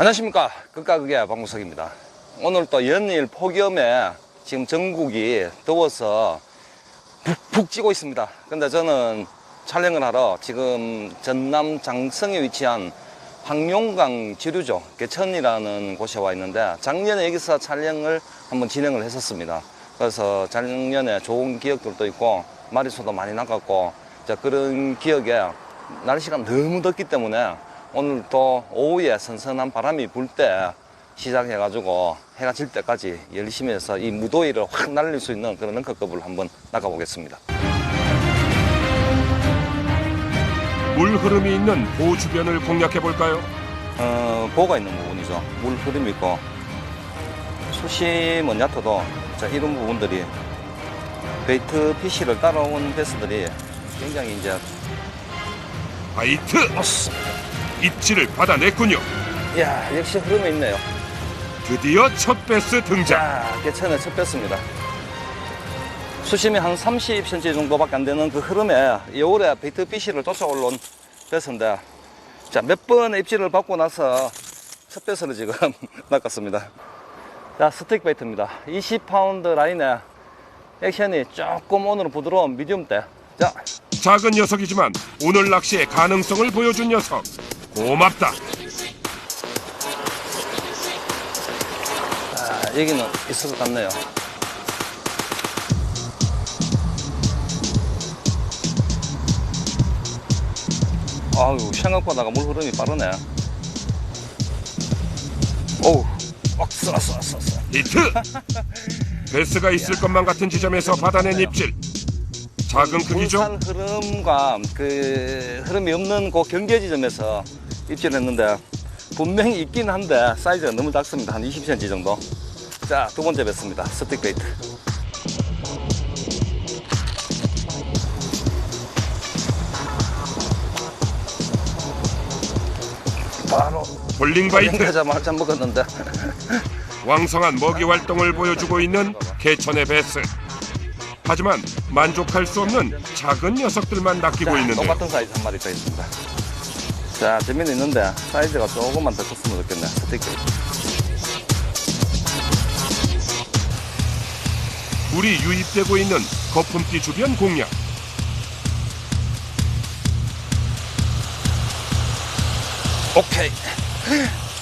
안녕하십니까. 끝가극의 방구석입니다. 오늘 또 연일 폭염에 지금 전국이 더워서 푹푹 찌고 있습니다. 근데 저는 촬영을 하러 지금 전남 장성에 위치한 황룡강 지류죠. 개천이라는 곳에 와 있는데 작년에 여기서 촬영을 한번 진행을 했었습니다. 그래서 작년에 좋은 기억들도 있고 마리수도 많이 나갔고 자, 그런 기억에 날씨가 너무 덥기 때문에 오늘 또 오후에 선선한 바람이 불 때 시작해가지고 해가 질 때까지 열심히 해서 이 무더위를 확 날릴 수 있는 그런 런커급을 한번 나가보겠습니다. 물 흐름이 있는 보 주변을 공략해 볼까요? 어, 보가 있는 부분이죠. 물 흐름이 있고 수심은 얕아도 자, 이런 부분들이 베이트 피시를 따라온 베스들이 굉장히 이제 바이트 입질을 받아냈군요. 야 역시 흐름이 있네요. 드디어 첫 베스 등장. 자, 개천에 첫 뺐습니다. 수심이 한 30cm 정도밖에 안 되는 그 흐름에 여울에 베이트 피시를 쫓아 올라온 뱃인데 자, 몇 번의 입질을 받고 나서 첫 뱃을 지금 낚았습니다. 자, 스틱 베이트입니다. 20파운드 라인에 액션이 조금 오늘은 부드러운 미디움 대. 자, 작은 녀석이지만 오늘 낚시의 가능성을 보여준 녀석. 고맙다. 자, 여기는 있을 것 같네요. 아유, 생각보다가 물 흐름이 빠르네. 오우, 왔어, 왔어, 왔어, 왔어. 히트. 베스가 있을 것만 같은 지점에서 받아낸 입질. 작은 크기죠? 흐름과 그 흐름이 없는 그 경계 지점에서 입질 했는데 분명히 있긴 한데 사이즈가 너무 작습니다. 한 20cm 정도. 자, 두 번째 뵀습니다. 스틱 베이트. 바로 볼링 바이트. 연가자마자 먹었는데 왕성한 먹이 활동을 보여주고 있는 개천의 베스. 하지만 만족할 수 없는 작은 녀석들만 낚이고 자, 있는데 똑같은 사이즈 한 마리 더 있습니다. 자, 재미는 있는데 사이즈가 조금만 더 컸으면 좋겠네. 베이트. 물이 유입되고 있는 거품기 주변 공략. 오케이.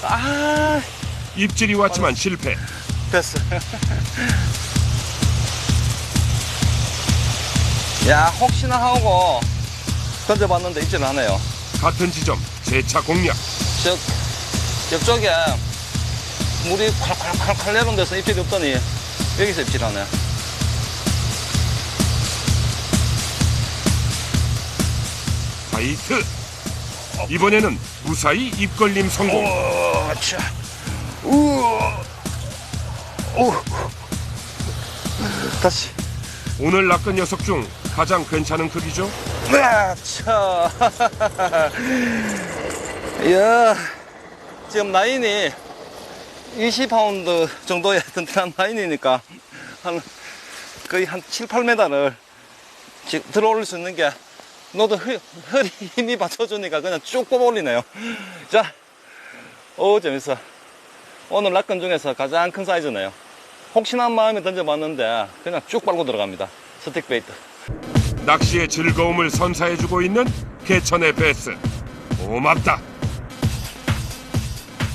아, 입질이 왔지만 실패. 됐어. 야, 혹시나 하고 던져봤는데 입질 안 해요. 같은 지점 재차 공략. 저, 옆쪽에 물이 콸콸콸콸 내려온 데서 입질이 없더니 여기서 입질 하네. 바이트. 이번에는 무사히 입걸림 성공. 오, 차. 우와. 오. 다시. 오늘 낚은 녀석 중 가장 괜찮은 크기죠? 아, 차. 야, 지금 라인이 20파운드 정도의 튼튼한 라인이니까 한 거의 한 7, 8m를 지금 들어올릴 수 있는 게 너도 허, 허리 힘이 받쳐주니까 그냥 쭉 뽑아 올리네요. 자, 오, 재밌어. 오늘 낚은 중에서 가장 큰 사이즈네요. 혹시나 한 마음에 던져봤는데 그냥 쭉 빨고 들어갑니다. 스틱 베이트. 낚시의 즐거움을 선사해주고 있는 개천의 베스. 고맙다.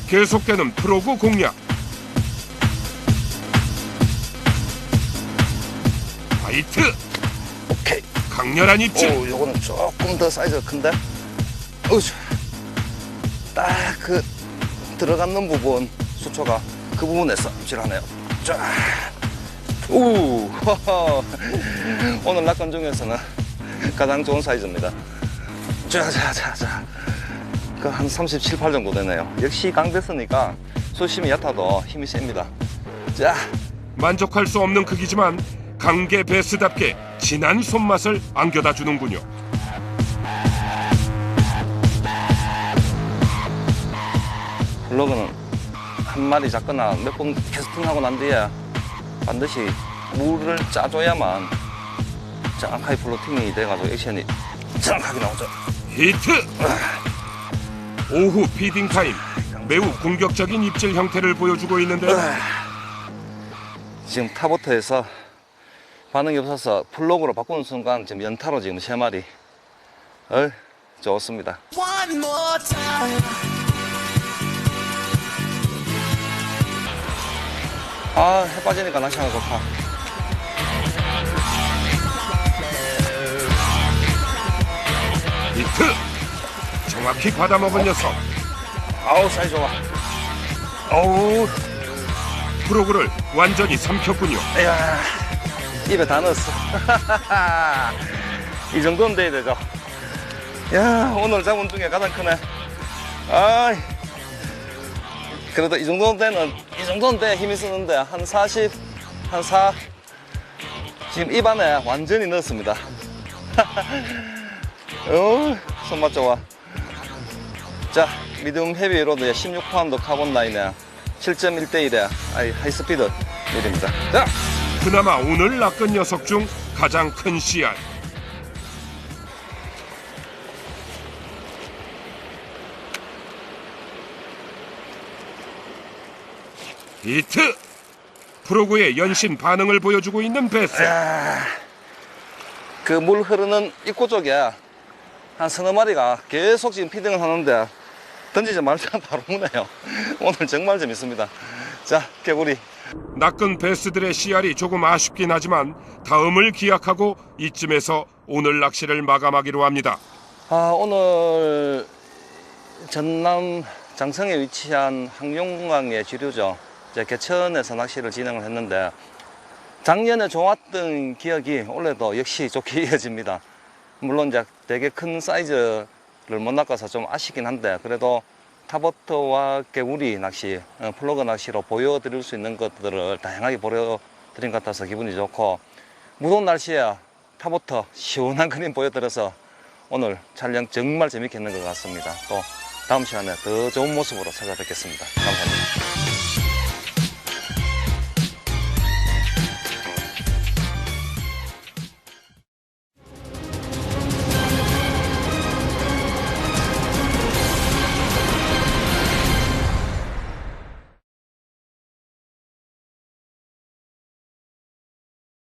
계속되는 프로그 공략. 바이트. 오케이. 강렬한 입질. 오, 요거는 조금 더 사이즈가 큰데? 어이구. 딱그 들어가는 부분, 수초가 그 부분에서 입질하네요. 자. 우. 오늘 낚은 중에서는 가장 좋은 사이즈입니다. 자, 자, 자, 자. 그한 37, 8 정도 되네요. 역시 강대스니까 수심이 얕아도 힘이 셉니다. 자, 만족할 수 없는 크기지만 강계 베스답게 진한 손맛을 안겨다 주는군요. 블로그는 한 마리 잡거나 몇 번 캐스팅하고 난 뒤에 반드시 물을 짜줘야만 정확하게 플로팅이 돼가지고 액션이 정확하게 나오죠. 히트. 오후 피딩 타임. 매우 공격적인 입질 형태를 보여주고 있는데 지금 타보트에서 반응이 없어서 플로그로 바꾸는 순간 지금 연타로 지금 세 마리. 어, 좋습니다. 아, 해 빠지니까 날씨가 좋다. 히트 정확히 받아먹은 녀석 아우, 사이 좋아. 어우, 프로그를 완전히 삼켰군요. 이야, 입에 다 넣었어. 이 정도는 돼야 되죠. 야, 오늘 잡은 중에 가장 크네. 아이. 그래도 이 정도는 되는, 이 정도는 돼. 힘이 쓰는데, 한 40, 한 4. 지금 입안에 완전히 넣었습니다. 어, 손맛 좋아. 자, 미디움 헤비 로드에 16파운드 카본 라인에 7.1대1에 하이스피드 밀입니다. 자, 그나마 오늘 낚은 녀석 중 가장 큰 씨알. 히트! 프로그의 연신 반응을 보여주고 있는 베스. 그 물 흐르는 입구 쪽에 한 서너 마리가 계속 지금 피딩을 하는데 던지자마자 바로 무네요. 오늘 정말 재밌습니다. 자, 개구리. 낚은 베스들의 씨알이 조금 아쉽긴 하지만 다음을 기약하고 이쯤에서 오늘 낚시를 마감하기로 합니다. 아, 오늘 전남 장성에 위치한 항용강의 지류죠. 이제 개천에서 낚시를 진행을 했는데 작년에 좋았던 기억이 올해도 역시 좋게 이어집니다. 물론 이제 되게 큰 사이즈를 못 낚아서 좀 아쉽긴 한데 그래도 타버터와 개구리 낚시, 어, 플로그 낚시로 보여드릴 수 있는 것들을 다양하게 보여드린 것 같아서 기분이 좋고 무더운 날씨에 타버터 시원한 그림 보여드려서 오늘 촬영 정말 재밌게 했는 것 같습니다. 또 다음 시간에 더 좋은 모습으로 찾아뵙겠습니다. 감사합니다.